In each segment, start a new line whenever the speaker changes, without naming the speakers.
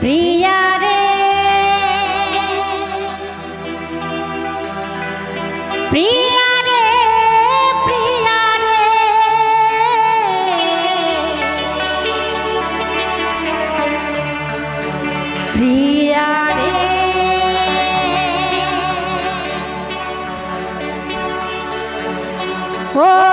প্রিয়া রে। প্রিয়া রে প্রিয়া রে। প্রিয়া ও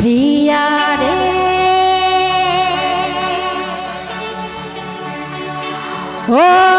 প্রিয়া রে ও